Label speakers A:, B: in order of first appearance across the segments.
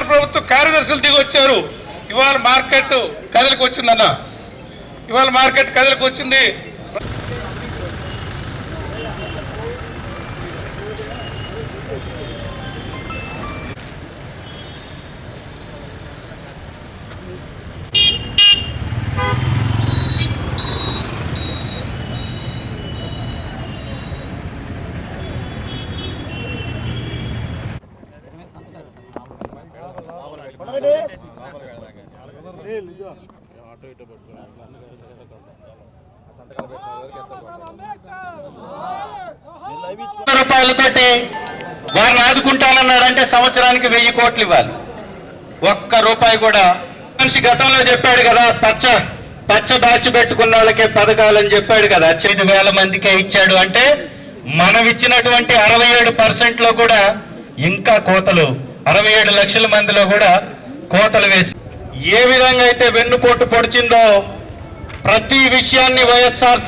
A: కేంద్ర ప్రభుత్వ కార్యదర్శులు దిగి వచ్చారు ఇవాళ మార్కెట్ కదలికి వచ్చిందన్న ఇవాళ మార్కెట్ కదలికి వచ్చింది
B: కోట్ల రూపాయలతోటి వారిని ఆదుకుంటానన్నాడంటే సంవత్సరానికి వెయ్యి కోట్లు ఇవ్వాలి. ఒక్క రూపాయి కూడా మనిషి గతంలో చెప్పాడు కదా పచ్చ పచ్చ బ్యాచ్ పెట్టుకున్న వాళ్ళకే పథకాలని చెప్పాడు కదా ఐదు వేల మందికే ఇచ్చాడు అంటే మనం ఇచ్చినటువంటి అరవై ఏడు పర్సెంట్లో కూడా ఇంకా కోతలు అరవై ఏడు లక్షల మందిలో కూడా కోతలు వేసి ఏ విధంగా అయితే వెన్నుపోటు పొడిచిందో ప్రతి విషయాన్ని వైఎస్ఆర్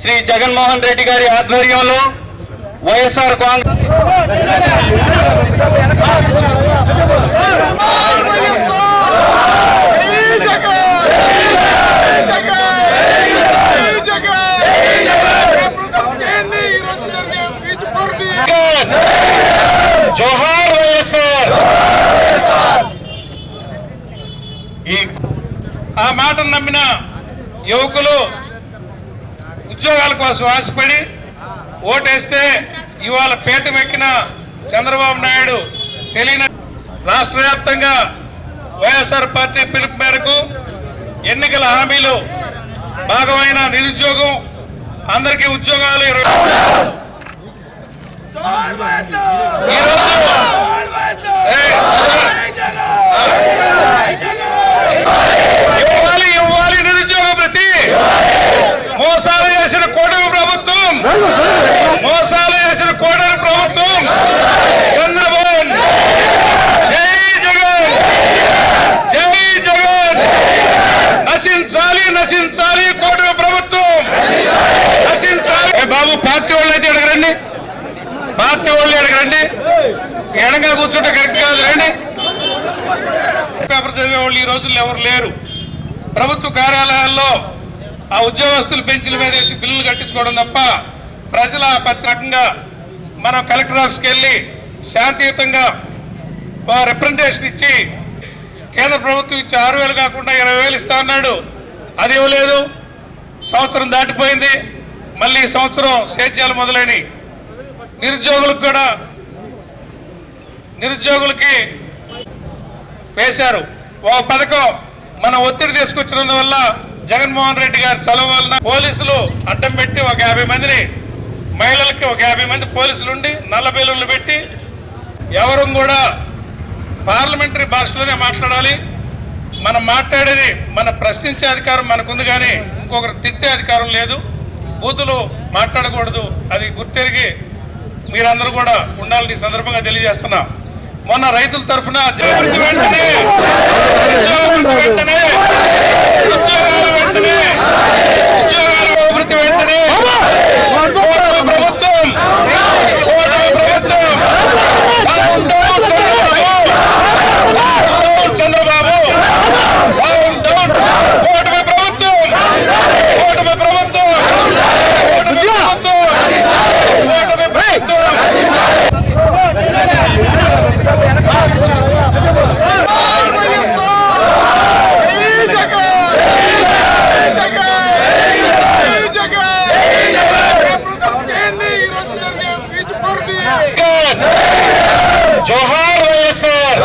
B: శ్రీ జగన్మోహన్ రెడ్డి గారి ఆధ్వర్యంలో వైఎస్ఆర్ కాంగ్రెస్ జోహార్ వైఎస్ఆర్. ఈ
A: ఆ మాటను నమ్మిన యువకులు ఉద్యోగాల కోసం ఆశపడి ఓటేస్తే ఇవాళ పీఠమెక్కిన చంద్రబాబు నాయుడు తెలియని రాష్ట్ర వ్యాప్తంగా వైఎస్ఆర్ పార్టీ పిలుపు మేరకు ఎన్నికల హామీలు భాగమైన నిరుద్యోగం అందరికీ ఉద్యోగాలు ఈరోజు ఏయ్, ఇవ్వాలి ఇవ్వాలి నిరుద్యోగ భృతి మోసాలు చేసిన కూటమి ప్రభుత్వం మోసాలు చేసిన కూటమి ప్రభుత్వం. చంద్రబాబు. జై జగన్. జై జగన్. నశించాలి నశించాలి కోటరు ప్రభుత్వం. నశించాలి. బాబు పార్టీ వాళ్ళు అయితే ఇక్కడికి పార్టీ వాళ్ళు అడగరండి ఎడంగా కూర్చుంటే కరెక్ట్ కాదు రండి. పేపర్ చదివే వాళ్ళు ఈ రోజుల్లో ఎవరు లేరు. ప్రభుత్వ కార్యాలయాల్లో ఆ ఉద్యోగస్తులు బెంచ్ల మీద వేసి బిల్లులు కట్టించుకోవడం తప్ప ప్రజల రకంగా మనం కలెక్టర్ ఆఫీస్కి వెళ్ళి శాంతియుతంగా రిప్రజెంటేషన్ ఇచ్చి కేంద్ర ప్రభుత్వం ఇచ్చి ఆరు వేలు కాకుండా ఇరవై వేలు ఇస్తా అన్నాడు. అది ఇవ్వలేదు. సంవత్సరం దాటిపోయింది. మళ్ళీ ఈ సంవత్సరం సేద్యాలు మొదలైనవి నిరుద్యోగులకు కూడా నిరుద్యోగులకి వేశారు. ఒక పథకం మన ఒత్తిడి తీసుకొచ్చినందువల్ల జగన్మోహన్ రెడ్డి గారి చలవ వలన పోలీసులు అడ్డం పెట్టి ఒక యాభై మందిని మహిళలకి ఒక యాభై మంది పోలీసులుండి నల్ల బెలూన్లు పెట్టి ఎవరు కూడా పార్లమెంటరీ భాషలోనే మాట్లాడాలి. మనం మాట్లాడేది మన ప్రశ్నించే అధికారం మనకుంది కానీ ఇంకొకరు తిట్టే అధికారం లేదు. బూతులు మాట్లాడకూడదు. అది గుర్తెరిగి మీరందరూ కూడా ఉండాలని సందర్భంగా తెలియజేస్తున్నా. మొన్న రైతుల తరఫున జాగృతి వెంటనే ఉద్యోగ వెంటనే ఉద్యోగాలు వెంటనే ఉద్యోగాల అభివృద్ధి వెంటనే కూటమి ప్రభుత్వం కూటమి ప్రభుత్వం down down Chandrababu down Chandrababu down down కూటమి ప్రభుత్వం కూటమి ప్రభుత్వం కూటమి ప్రభుత్వం కూటమి ప్రభుత్వం జగన్ జోహార్ వైఎస్ఆర్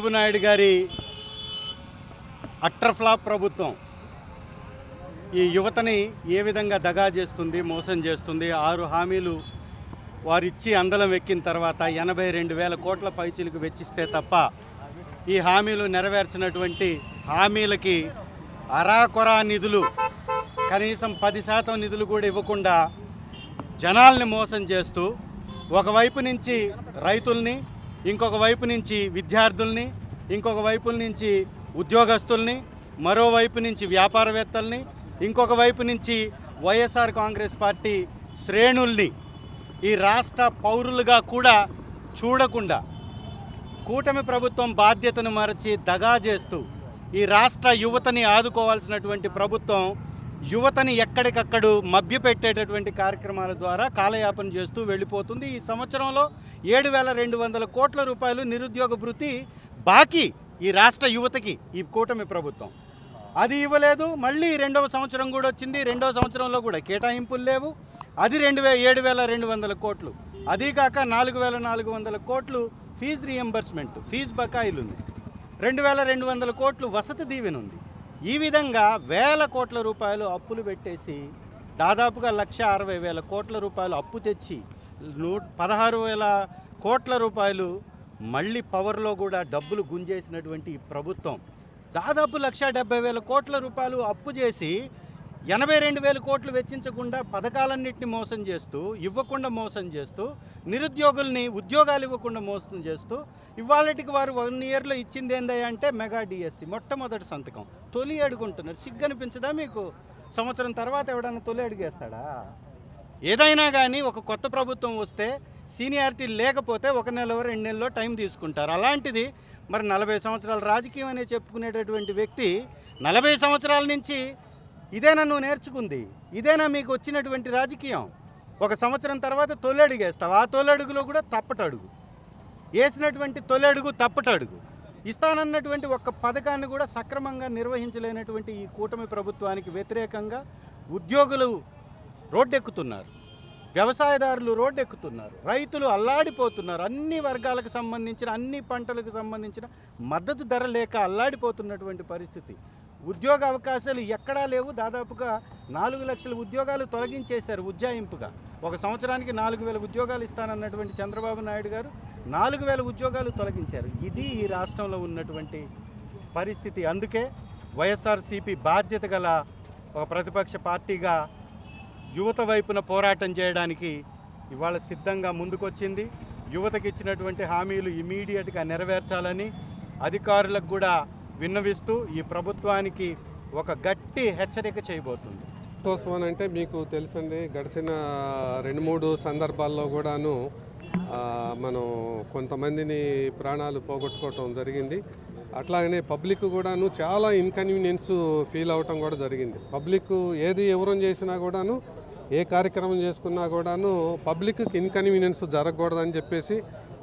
C: చంద్రబాబు నాయుడు గారి అట్రఫ్లాప్ ప్రభుత్వం ఈ యువతని ఏ విధంగా దగా చేస్తుంది మోసం చేస్తుంది ఆరు హామీలు వారిచ్చి అందలం ఎక్కిన తర్వాత ఎనభై రెండు వేల కోట్ల పైచీలకు వెచ్చిస్తే తప్ప ఈ హామీలు నెరవేర్చినటువంటి హామీలకి అరాకొరా నిధులు కనీసం పది శాతం నిధులు కూడా ఇవ్వకుండా జనాల్ని మోసం చేస్తూ ఒకవైపు నుంచి రైతుల్ని ఇంకొక వైపు నుంచి విద్యార్థుల్ని ఇంకొక వైపు నుంచి ఉద్యోగస్తుల్ని మరోవైపు నుంచి వ్యాపారవేత్తల్ని ఇంకొక వైపు నుంచి వైఎస్ఆర్ కాంగ్రెస్ పార్టీ శ్రేణుల్ని ఈ రాష్ట్ర పౌరులుగా కూడా చూడకుండా కూటమి ప్రభుత్వం బాధ్యతను మరచి దగా చేస్తూ ఈ రాష్ట్ర యువతని ఆదుకోవాల్సినటువంటి ప్రభుత్వం యువతని ఎక్కడికక్కడు మభ్యపెట్టేటటువంటి కార్యక్రమాల ద్వారా కాలయాపన చేస్తూ వెళ్ళిపోతుంది. ఈ సంవత్సరంలో ఏడు వేల రెండు వందల కోట్ల రూపాయలు నిరుద్యోగ భృతి బాకీ ఈ రాష్ట్ర యువతకి ఈ కూటమి ప్రభుత్వం. అది ఇవ్వలేదు. మళ్ళీ రెండవ సంవత్సరం కూడా వచ్చింది. రెండవ సంవత్సరంలో కూడా కేటాయింపులు లేవు. అది రెండు వే ఏడు వేల రెండు వందల కోట్లు. అదీ కాక నాలుగు వేల నాలుగు వందల కోట్లు ఫీజు రియంబర్స్మెంట్ ఫీజు బకాయిలు ఉంది రెండు వేల రెండు వందల కోట్లు వసతి దీవెన ఉంది ఈ విధంగా వేల కోట్ల రూపాయలు అప్పులు పెట్టేసి దాదాపుగా లక్ష అరవై వేల కోట్ల రూపాయలు అప్పు తెచ్చి నూ పదహారు వేల కోట్ల రూపాయలు మళ్ళీ పవర్లో కూడా డబ్బులు గుంజేసినటువంటి ప్రభుత్వం. దాదాపు లక్ష డెబ్బై వేల కోట్ల రూపాయలు అప్పు చేసి ఎనభై రెండు వేల కోట్లు వెచ్చించకుండా పథకాలన్నింటినీ మోసం చేస్తూ ఇవ్వకుండా మోసం చేస్తూ నిరుద్యోగుల్ని ఉద్యోగాలు ఇవ్వకుండా మోసం చేస్తూ ఇవాళటికి వారు వన్ ఇయర్లో ఇచ్చింది ఏందంటే మెగా డిఎస్సి మొట్టమొదటి సంతకం. తొలి అడుగుంటున్నారు. సిగ్గు అనిపించదా మీకు? సంవత్సరం తర్వాత ఎవడన్నా తొలి అడిగేస్తాడా? ఏదైనా కానీ ఒక కొత్త ప్రభుత్వం వస్తే సీనియారిటీ లేకపోతే ఒక నెల రెండు నెలలో టైం తీసుకుంటారు. అలాంటిది మరి నలభై సంవత్సరాల రాజకీయం అనే చెప్పుకునేటటువంటి వ్యక్తి నలభై సంవత్సరాల నుంచి ఇదేనా నువ్వు నేర్చుకుంది? ఇదేనా మీకు వచ్చినటువంటి రాజకీయం? ఒక సంవత్సరం తర్వాత తొలి అడుగేస్తావు. ఆ తొలి అడుగులో కూడా తప్పటడుగు. వేసినటువంటి తొలి అడుగు తప్పటడుగు ఇస్తానన్నటువంటి ఒక్క పథకాన్ని కూడా సక్రమంగా నిర్వహించలేనటువంటి ఈ కూటమి ప్రభుత్వానికి వ్యతిరేకంగా ఉద్యోగులు రోడ్డెక్కుతున్నారు. వ్యవసాయదారులు రోడ్డెక్కుతున్నారు. రైతులు అల్లాడిపోతున్నారు. అన్ని వర్గాలకు సంబంధించిన అన్ని పంటలకు సంబంధించిన మద్దతు ధర లేక అల్లాడిపోతున్నటువంటి పరిస్థితి. ఉద్యోగ అవకాశాలు ఎక్కడా లేవు. దాదాపుగా నాలుగు లక్షల ఉద్యోగాలు తొలగించేశారు ఉజ్జాయింపుగా. ఒక సంవత్సరానికి నాలుగు వేల ఉద్యోగాలు ఇస్తానన్నటువంటి చంద్రబాబు నాయుడు గారు నాలుగు వేల ఉద్యోగాలు తొలగించారు. ఇది ఈ రాష్ట్రంలో ఉన్నటువంటి పరిస్థితి. అందుకే వైఎస్ఆర్సీపీ బాధ్యత గల ఒక ప్రతిపక్ష పార్టీగా యువత వైపున పోరాటం చేయడానికి ఇవాళ సిద్ధంగా ముందుకొచ్చింది. యువతకి ఇచ్చినటువంటి హామీలు ఇమీడియట్గా నెరవేర్చాలని అధికారులకు కూడా విన్నవిస్తూ ఈ ప్రభుత్వానికి ఒక గట్టి హెచ్చరిక చేయబోతుంది.
D: కోసం అని అంటే మీకు తెలుసండి గడిచిన రెండు మూడు సందర్భాల్లో కూడాను మనం కొంతమందిని ప్రాణాలు పోగొట్టుకోవటం జరిగింది. అట్లాగనే పబ్లిక్ కూడాను చాలా ఇన్కన్వీనియన్స్ ఫీల్ అవటం కూడా జరిగింది. పబ్లిక్ ఏది ఎవరం చేసినా కూడాను ఏ కార్యక్రమం చేసుకున్నా కూడాను పబ్లిక్కి ఇన్కన్వీనియన్స్ జరగకూడదని చెప్పేసి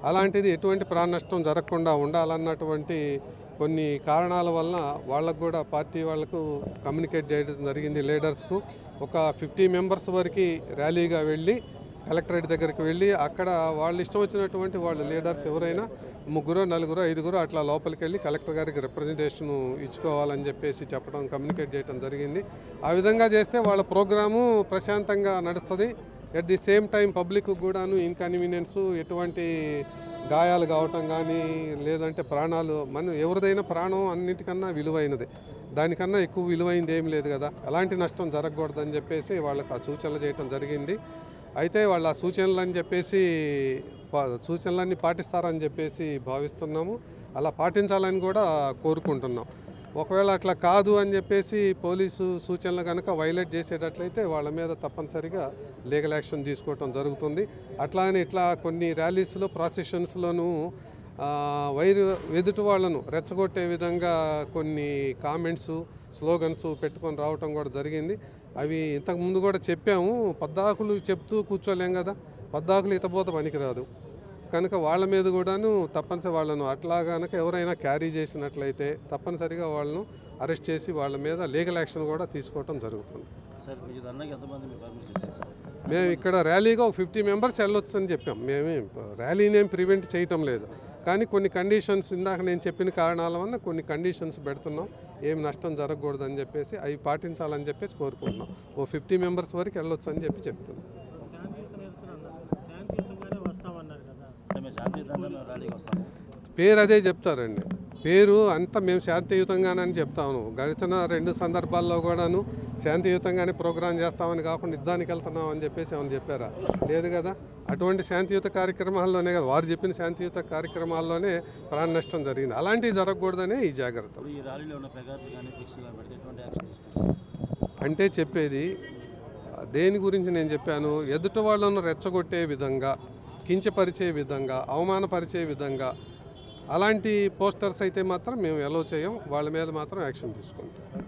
D: అలాంటిది ఎటువంటి ప్రాణ నష్టం జరగకుండా ఉండాలన్నటువంటి కొన్ని కారణాల వలన వాళ్ళకు కూడా పార్టీ వాళ్ళకు కమ్యూనికేట్ చేయడం జరిగింది లీడర్స్కు. ఒక ఫిఫ్టీ మెంబర్స్ వరకు ర్యాలీగా వెళ్ళి కలెక్టరేట్ దగ్గరికి వెళ్ళి అక్కడ వాళ్ళు ఇష్టం వచ్చినటువంటి వాళ్ళ లీడర్స్ ఎవరైనా ముగ్గురు నలుగురు ఐదుగురు అట్లా లోపలికి వెళ్ళి కలెక్టర్ గారికి రిప్రజెంటేషన్ ఇచ్చుకోవాలని చెప్పేసి చెప్పడం కమ్యూనికేట్ చేయడం జరిగింది. ఆ విధంగా చేస్తే వాళ్ళ ప్రోగ్రాము ప్రశాంతంగా నడుస్తుంది. At the same time public కూడాను ఇన్కన్వీనియన్స్ ఎటువంటి గాయాలు కావటం కానీ లేదంటే ప్రాణాలు మన ఎవరిదైనా ప్రాణం అన్నిటికన్నా విలువైనది. దానికన్నా ఎక్కువ విలువైంది ఏం లేదు కదా. ఎలాంటి నష్టం జరగకూడదని చెప్పేసి వాళ్ళకి ఆ సూచనలు చేయటం జరిగింది. అయితే వాళ్ళ సూచనలని సూచనలు అని చెప్పేసి పా- సూచనలన్నీ పాటిస్తారని చెప్పేసి భావిస్తున్నాము. అలా పాటించాలని కూడా కోరుకుంటున్నాం. ఒకవేళ అట్లా కాదు అని చెప్పేసి పోలీసు సూచనలు కనుక వైలేట్ చేసేటట్లయితే వాళ్ళ మీద తప్పనిసరిగా లీగల్ యాక్షన్ తీసుకోవటం జరుగుతుంది. అట్లానే ఇట్లా కొన్ని ర్యాలీస్లో ప్రాసెషన్స్లోనూ వైరు ఎదుటి వాళ్ళను రెచ్చగొట్టే విధంగా కొన్ని కామెంట్స్ స్లోగన్స్ పెట్టుకొని రావటం కూడా జరిగింది. అవి ఇంతకు ముందు కూడా చెప్పాము. పద్దాకులు చెప్తూ కూర్చోలేం కదా. పద్దాకులు ఇతపోత పనికిరాదు. కనుక వాళ్ళ మీద కూడాను తప్పనిసరి వాళ్ళను అట్లా కనుక ఎవరైనా క్యారీ చేసినట్లయితే తప్పనిసరిగా వాళ్ళను అరెస్ట్ చేసి వాళ్ళ మీద లీగల్ యాక్షన్ కూడా తీసుకోవటం జరుగుతుంది. మేము ఇక్కడ ర్యాలీగా ఒక ఫిఫ్టీ మెంబర్స్ వెళ్ళొచ్చు అని చెప్పాం. మేమే ర్యాలీని ఏం ప్రివెంట్ చేయటం లేదు. కానీ కొన్ని కండిషన్స్ ఇందాక నేను చెప్పిన కారణాల వల్ల కొన్ని కండిషన్స్ పెడుతున్నాం. ఏం నష్టం జరగకూడదని చెప్పేసి అవి పాటించాలని చెప్పేసి కోరుకుంటున్నాం. ఓ ఫిఫ్టీ మెంబర్స్ వరకు వెళ్ళొచ్చు అని చెప్పి చెప్తున్నాం. పేరు అదే చెప్తారండి. పేరు అంతా మేము శాంతియుతంగానని చెప్తాము. గడిచిన రెండు సందర్భాల్లో కూడాను శాంతియుతంగానే ప్రోగ్రాం చేస్తామని కాకుండా యుద్ధానికి వెళ్తున్నాం అని చెప్పేసి ఏమని చెప్పారా? లేదు కదా? అటువంటి శాంతియుత కార్యక్రమాల్లోనే కదా వారు చెప్పిన శాంతియుత కార్యక్రమాల్లోనే ప్రాణ నష్టం జరిగింది. అలాంటివి జరగకూడదనే ఈ జాగ్రత్త. అంటే చెప్పేది దేని గురించి నేను చెప్పాను? ఎదుటి వాళ్ళను రెచ్చగొట్టే విధంగా కించపరిచే విధంగా అవమానపరిచే విధంగా అలాంటి పోస్టర్స్ అయితే మాత్రం మేము ఎలో చేయం. వాళ్ళ మీద మాత్రం యాక్షన్ తీసుకుంటాం.